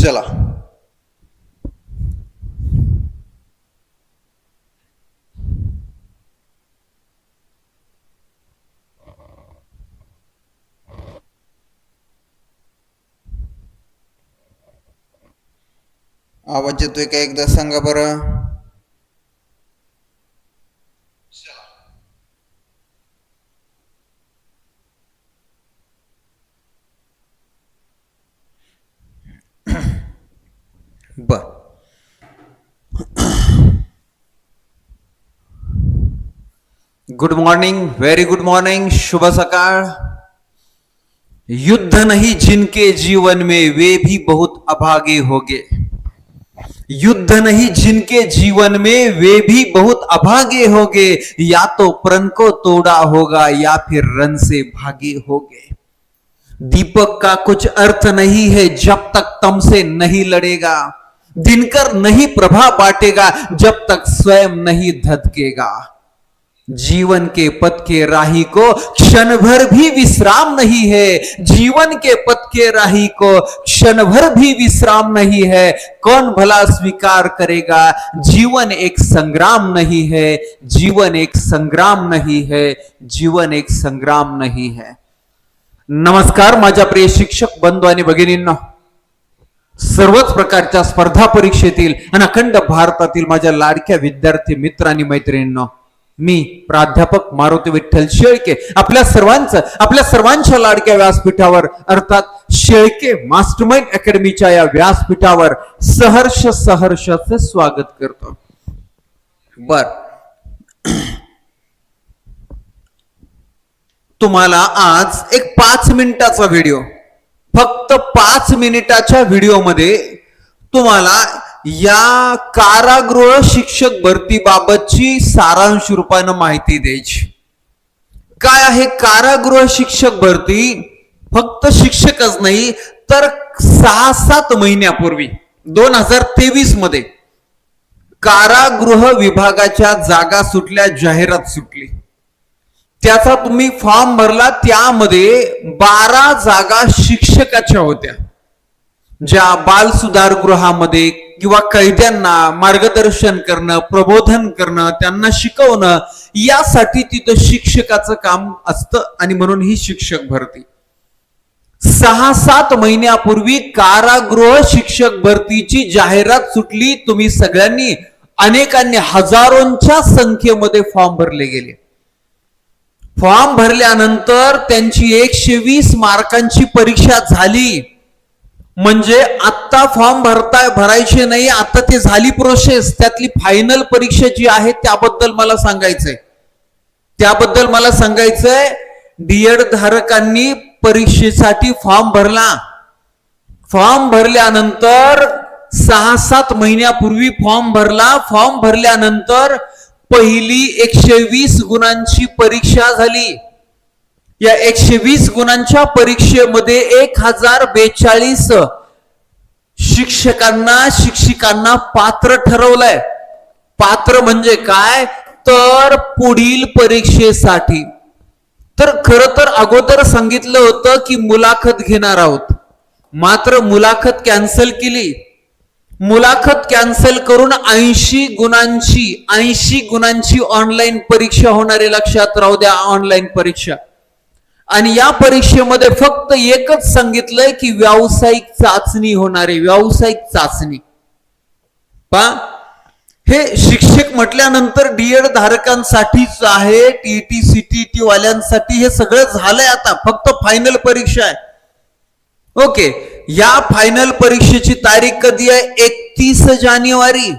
चला आवाज येतोय का एकदा सांगा बरं? Good morning very good morning शुभ सकाळ. युद्ध नहीं जिनके जीवन में वे भी बहुत अभागे होगे. युद्ध नहीं जिनके जीवन में वे भी बहुत अभागे होगे. या तो प्रण को तोड़ा होगा, या फिर रन से भागे होगे. दीपक का कुछ अर्थ नहीं है, जब तक तम से नहीं लड़ेगा. दिनकर नहीं प्रभा बांटेगा, जब तक स्वयं नहीं धधकेगा. जीवन के पथ के राही को क्षण भर भी विश्राम नहीं है। जीवन के पथ के राही को क्षण भर भी विश्राम नहीं है। कौन भला स्वीकार करेगा? जीवन एक संग्राम नहीं है। जीवन एक संग्राम नहीं है। जीवन एक संग्राम नहीं है। नमस्कार, माझ्या प्रिय शिक्षक, बंधू आणि भगिनींना। सर्वच प्रकारच्या स्पर्धा परीक्षेतील आणि अखंड भारतातील माझ्या लाडक्या विद्यार्थी मित्र आणि मैत्रिणींना मी प्राध्यापक मारुती विठ्ठल शेळके आपल्या सर्वांचं आपल्या सर्वांच्या लाडक्या व्यासपीठावर अर्थात शेळके मास्टरमाइंड अकॅडमीच्या या व्यासपीठावर सहर्ष सहर्षाचे स्वागत करतो. बर. तुम्हाला आज एक पाच मिनिटाचा व्हिडिओ. फक्त पाच मिनिटाच्या व्हिडिओमध्ये तुम्हाला या कारागृह शिक्षक भरतीबाबतची सारांश रूपानं माहिती द्यायची. काय आहे कारागृह शिक्षक भरती? फक्त शिक्षकच नाही तर सहा सात महिन्यापूर्वी दोन हजार तेवीसमध्ये कारागृह विभागाच्या जागा सुटल्या जाहिरात सुटली. त्याचा तुम्ही फॉर्म भरला त्यामध्ये बारा जागा शिक्षकाच्या होत्या. ज्या बाल सुधार गृहामध्ये किंवा कैद्यांना मार्गदर्शन करणं प्रबोधन करणं त्यांना शिकवणं यासाठी तिथं शिक्षकाचं काम असतं आणि म्हणून ही शिक्षक भरती. सहा सात महिन्यापूर्वी कारागृह शिक्षक भरतीची जाहिरात सुटली तुम्ही सगळ्यांनी अनेकांनी हजारोंच्या संख्येमध्ये फॉर्म भरले गेले. फॉर्म भरल्यानंतर त्यांची एकशे वीस मार्कांची परीक्षा झाली. म्हणजे आत्ता फॉर्म भरताय भरायचे नाही आता ते झाली प्रोसेस त्यातली फायनल परीक्षा जी आहे त्याबद्दल मला सांगायचंय. त्याबद्दल मला सांगायचंय डीएड धारकांनी परीक्षेसाठी फॉर्म भरला. फॉर्म भरल्यानंतर सहा सात महिन्यापूर्वी फॉर्म भरला. फॉर्म भरल्यानंतर पहिली एकशे वीस गुणांची परीक्षा झाली. या एकशे वीस गुणांच्या परीक्षेमध्ये एक हजार बेचाळीस शिक्षकांना शिक्षिकांना पात्र ठरवलंय. पात्र म्हणजे काय? तर पुढील परीक्षेसाठी. तर खर तर अगोदर सांगितलं होतं की मुलाखत घेणार आहोत. मात्र मुलाखत कॅन्सल केली. मुलाखत कॅन्सल करून ऐंशी गुणांची ऐंशी गुणांची ऑनलाईन परीक्षा होणारी लक्षात राहू द्या ऑनलाईन परीक्षा. आणि या परीक्षेमध्ये फक्त एकच सांगितलंय की व्यावसायिक चाचणी होणारी व्यावसायिक चाचणी. पा हे शिक्षक म्हटल्यानंतर डीएड धारकांसाठीच आहे टीटी सीटीटी वाल्यांसाठी हे सगळं झालंय आता फक्त फायनल परीक्षा आहे. ओके या फायनल परीक्षेची तारीख कधी आहे? एकतीस जानेवारी.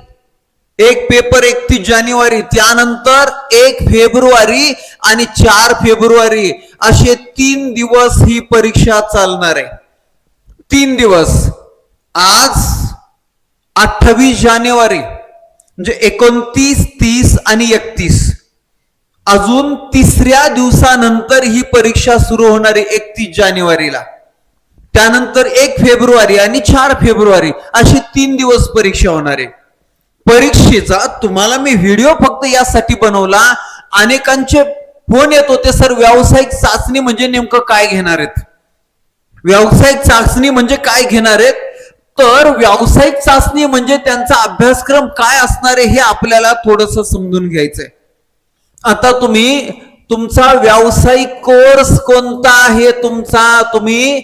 एक पेपर एकतीस जानेवारी त्यानंतर एक फेब्रुवारी आणि चार फेब्रुवारी. असे तीन दिवस ही परीक्षा चालणार आहे. तीन दिवस. आज अठ्ठावीस जानेवारी म्हणजे एकोणतीस तीस आणि एकतीस. अजून तिसऱ्या दिवसानंतर ही परीक्षा सुरू होणार आहे एकतीस जानेवारीला. त्यानंतर एक फेब्रुवारी आणि चार फेब्रुवारी अशी तीन दिवस परीक्षा होणार आहे. परीक्षेचा तुम्हाला मी व्हिडिओ फक्त यासाठी बनवला. अनेकांचे फोन येत होते सर व्यावसायिक चाचणी म्हणजे नेमकं काय घेणार आहेत? व्यावसायिक चाचणी म्हणजे काय घेणार आहेत? तर व्यावसायिक चाचणी म्हणजे त्यांचा अभ्यासक्रम काय असणार आहे हे आपल्याला थोडस समजून घ्यायचंय. आता तुम्ही तुमचा व्यावसायिक कोर्स कोणता आहे? तुमचा तुम्ही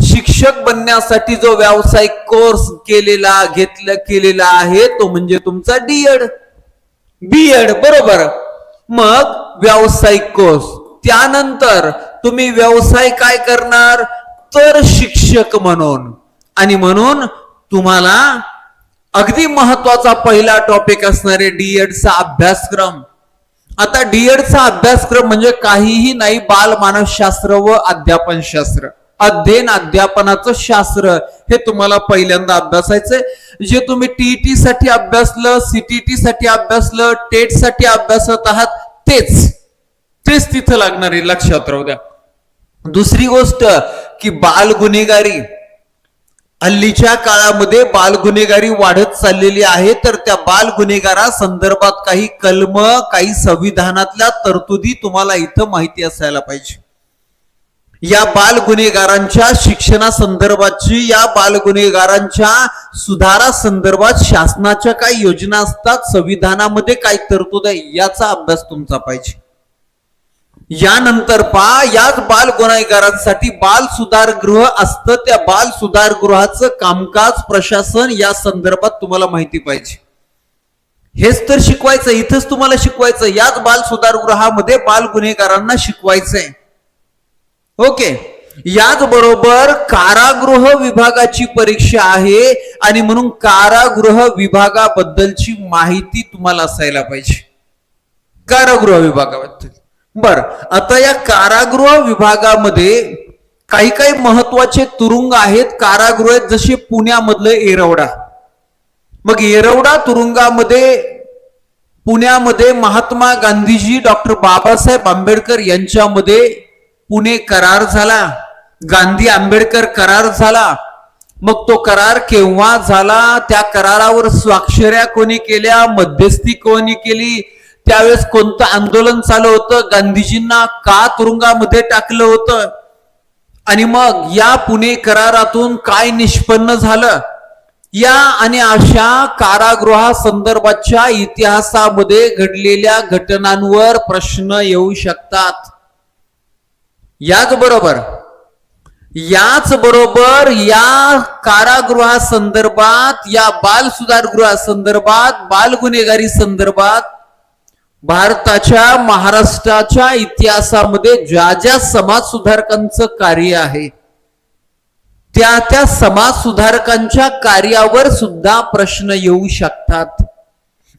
शिक्षक बनण्यासाठी जो व्यावसायिक कोर्स केलेला घेतला केलेला आहे तो म्हणजे तुमचा डीएड बीएड बरोबर? मग व्यावसायिक कोर्स त्यानंतर तुम्ही व्यवसाय काय करणार? तर शिक्षक म्हणून. आणि म्हणून तुम्हाला अगदी महत्त्वाचा पहिला टॉपिक असणारे डीएडचा अभ्यासक्रम. आता डीएडचा अभ्यासक्रम म्हणजे काहीही नाही बाल मानसशास्त्र व अध्यापन शास्त्र अध्ययन अध्यापनाचं शास्त्र हे तुम्हाला पहिल्यांदा अभ्यासायचंय. जे तुम्ही टीईटी साठी अभ्यासलं सीटीटी साठी अभ्यासलं टेटसाठी अभ्यासत आहात तेच. तेच तिथं लागणार आहे लक्षात राहू द्या. दुसरी गोष्ट की बाल गुन्हेगारी. हल्लीच्या काळामध्ये बाल गुन्हेगारी वाढत चाललेली आहे तर त्या बाल गुन्हेगारा संदर्भात काही कलम काही संविधानातल्या तरतुदी तुम्हाला इथं माहिती असायला पाहिजे. या बाल गुन्हेगारांच्या शिक्षणा संदर्भाची या बाल गुन्हेगारांच्या सुधारा संदर्भात शासनाच्या काही योजना असतात संविधानामध्ये काय तरतूद आहे याचा अभ्यास तुमचा पाहिजे. यानंतर पा याच बाल गुन्हेगारांसाठी बाल सुधार गृह असतं त्या बाल सुधार गृहाचं कामकाज प्रशासन या संदर्भात तुम्हाला माहिती पाहिजे. हेच तर शिकवायचं इथंच तुम्हाला शिकवायचं याच बाल सुधार गृहामध्ये बाल गुन्हेगारांना शिकवायचंय. ओके. याचबरोबर कारागृह विभागाची परीक्षा आहे आणि म्हणून कारागृह विभागाबद्दलची माहिती तुम्हाला असायला पाहिजे. कारागृह विभागाबद्दल. बर. आता या कारागृह विभागामध्ये काही काही महत्त्वाचे तुरुंग आहेत. कारागृह जसे पुण्यामधलं एरवडा मग येरवडा तुरुंगामध्ये पुण्यामध्ये महात्मा गांधीजी डॉक्टर बाबासाहेब आंबेडकर यांच्यामध्ये पुणे करार झाला गांधी आंबेडकर करार झाला मग तो करार केव्हा झाला? त्या करारावर स्वाक्षऱ्या कोणी केल्या? मध्यस्थी कोणी केली? त्यावेळेस कोणतं आंदोलन चालू होतं? गांधीजींना का तुरुंगामध्ये टाकलं होतं? आणि मग या पुणे करारातून काय निष्पन्न झालं? या आणि अशा कारागृहा संदर्भाच्या इतिहासामध्ये घडलेल्या घटनांवर प्रश्न येऊ शकतात. याच बरोबर याच बरोबर या कारागृहा संदर्भात या बाल सुधारगृहा संदर्भात बाल गुन्हेगारी संदर्भात भारताच्या महाराष्ट्राच्या इतिहासामध्ये ज्या ज्या समाज सुधारकांचं कार्य आहे त्या त्या समाज सुधारकांच्या कार्यावर सुद्धा प्रश्न येऊ शकतात.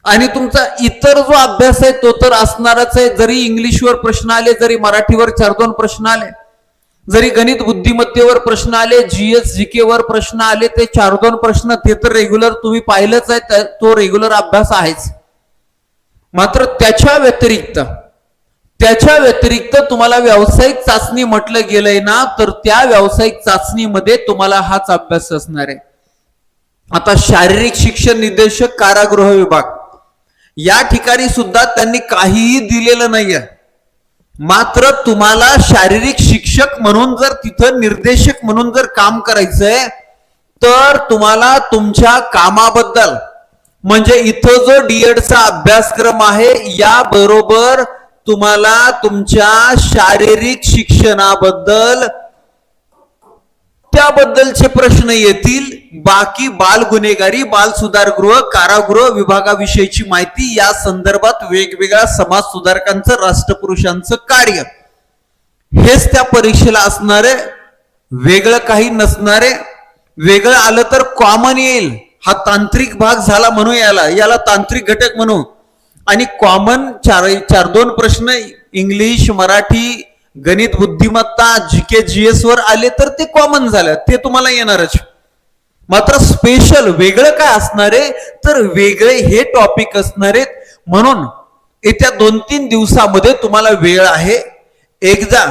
आणि तुमचा इतर जो अभ्यास आहे तो तर असणारच आहे. जरी इंग्लिशवर प्रश्न आले जरी मराठीवर चार दोन प्रश्न आले जरी गणित बुद्धिमत्तेवर प्रश्न आले जीएस जीके वर प्रश्न आले ते चार दोन प्रश्न ते तर रेग्युलर तुम्ही पाहिलंच आहे तो रेग्युलर अभ्यास आहेच. मात्र त्याच्या व्यतिरिक्त त्याच्या व्यतिरिक्त तुम्हाला व्यावसायिक चाचणी म्हटलं गेलंय ना तर त्या व्यावसायिक चाचणीमध्ये तुम्हाला हाच अभ्यास असणार आहे. आता शारीरिक शिक्षण निर्देशक कारागृह विभाग. या ठिकाणी सुद्धा त्यांनी काहीही दिलेलं नाहीये. मात्र तुम्हाला शारीरिक शिक्षक म्हणून जर तिथं निर्देशक म्हणून जर काम करायचंय तर तुम्हाला तुमच्या कामाबद्दल म्हणजे इथं जो डीएडचा अभ्यासक्रम आहे या बरोबर तुम्हाला तुमच्या शारीरिक शिक्षणाबद्दल त्याबद्दलचे प्रश्न येतील. बाकी बाल गुन्हेगारी बाल सुधारगृह कारागृह विभागाविषयीची माहिती या संदर्भात वेगवेगळ्या समाज सुधारकांचं राष्ट्रपुरुषांचं कार्य. हेच त्या परीक्षेला असणारे वेगळं काही नसणारे वेगळं आलं तर कॉमन येईल. हा तांत्रिक भाग झाला म्हणू याला याला तांत्रिक घटक म्हणू. आणि कॉमन चार चार दोन प्रश्न इंग्लिश मराठी गणित बुद्धिमत्ता जी के जी एस वर आले तर ते कॉमन झालं. ते तुम्हाला येणारच. मात्र स्पेशल वेगळं काय असणार आहे? तर वेगळे हे टॉपिक असणार आहेत. म्हणून येत्या दोन तीन दिवसामध्ये तुम्हाला वेळ आहे. एकदा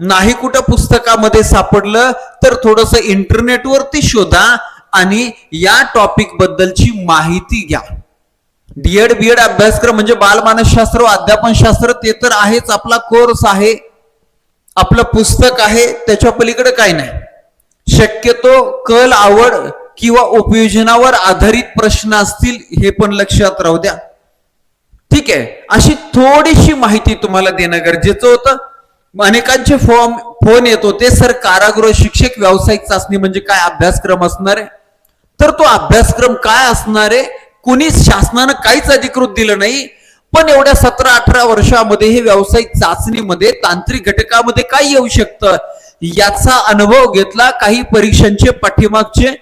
नाही कुठं पुस्तकामध्ये सापडलं तर थोडस इंटरनेटवरती शोधा आणि या टॉपिक बद्दलची माहिती घ्या. डीएड बीएड अभ्यासक्रम म्हणजे बालमानसशास्त्र व अध्यापन शास्त्र ते तर आहेच. आपला कोर्स आहे. आपलं पुस्तक आहे. त्याच्या पलीकडे काय नाही. शक्यतो कल आवड किंवा उपयोजनावर आधारित प्रश्न असतील हे पण लक्षात राहू द्या. ठीक आहे? अशी थोडीशी माहिती तुम्हाला देणं गरजेचं होतं. अनेकांचे फॉर्म फोन येत होते सर कारागृह शिक्षक व्यावसायिक चाचणी म्हणजे काय? अभ्यासक्रम असणार आहे. तर तो अभ्यासक्रम काय असणार आहे? कुणीच शासनानं काहीच अधिकृत दिलं नाही पण एवढ्या सतरा अठरा वर्षामध्ये हे व्यावसायिक चाचणीमध्ये तांत्रिक घटकामध्ये काय येऊ शकतं? याचा अनुभव घेतला काही परीक्षांचे पाठीमागचे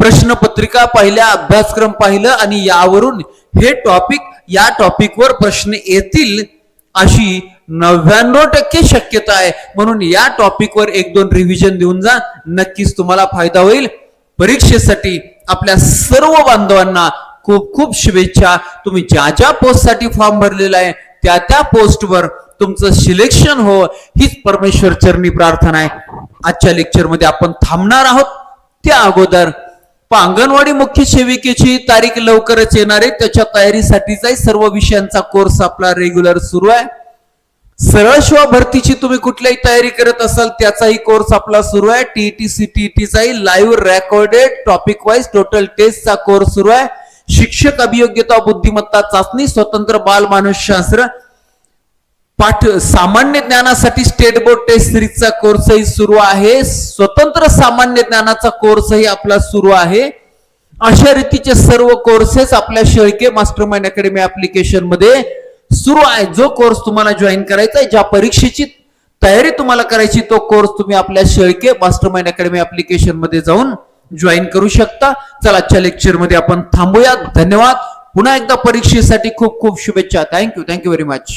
प्रश्नपत्रिका पाहिल्या अभ्यासक्रम पाहिलं आणि यावरून हे टॉपिक या टॉपिकवर प्रश्न येतील अशी नव्याण्णव टक्के शक्यता आहे. म्हणून या टॉपिकवर एक दोन रिव्हिजन देऊन जा नक्कीच तुम्हाला फायदा होईल. परीक्षेसाठी आपल्या सर्व बांधवांना खूप खूप शुभेच्छा. तुम्ही ज्या ज्या पोस्टसाठी फॉर्म भरलेला आहे त्या त्या पोस्टवर तुमचं सिलेक्शन हो. हीच परमेश्वर चरणी प्रार्थना आहे. आजच्या लेक्चरमध्ये आपण थांबणार आहोत. त्या अगोदर अंगणवाडी मुख्य सेविकेची तारीख लवकरच येणार आहे. त्याच्या तयारीसाठीचा सर्व विषयांचा कोर्स आपला रेग्युलर सुरू आहे. सरळ शिवा भरतीची तुम्ही कुठल्याही तयारी करत असाल त्याचाही कोर्स आपला सुरू आहे. TET सीटीईटीचाही live recorded topic wise total टेस्टचा course सुरू आहे. शिक्षक अभियोग्यता बुद्धिमत्ता चाचणी स्वतंत्र बाल मानसशास्त्र पाठ सामान्य ज्ञानासाठी स्टेट बोर्ड टेस्ट सिरीजचा कोर्सही सुरू आहे. स्वतंत्र सामान्य ज्ञानाचा कोर्सही आपला सुरू आहे. अशा रीतीचे सर्व कोर्सेस आपल्या शेळके मास्टर माइंड अकॅडमी ऍप्लिकेशनमध्ये सुरू आहे. जो कोर्स तुम्हाला जॉईन करायचा आहे ज्या परीक्षेची तयारी तुम्हाला करायची तो कोर्स तुम्ही आपल्या शेळके मास्टर माइंड अकॅडमी ऍप्लिकेशनमध्ये जाऊन जॉईन करू शकता. चला आजच्या लेक्चरमध्ये आपण थांबूया धन्यवाद. पुन्हा एकदा परीक्षेसाठी खूप खूप शुभेच्छा. Thank you thank you very much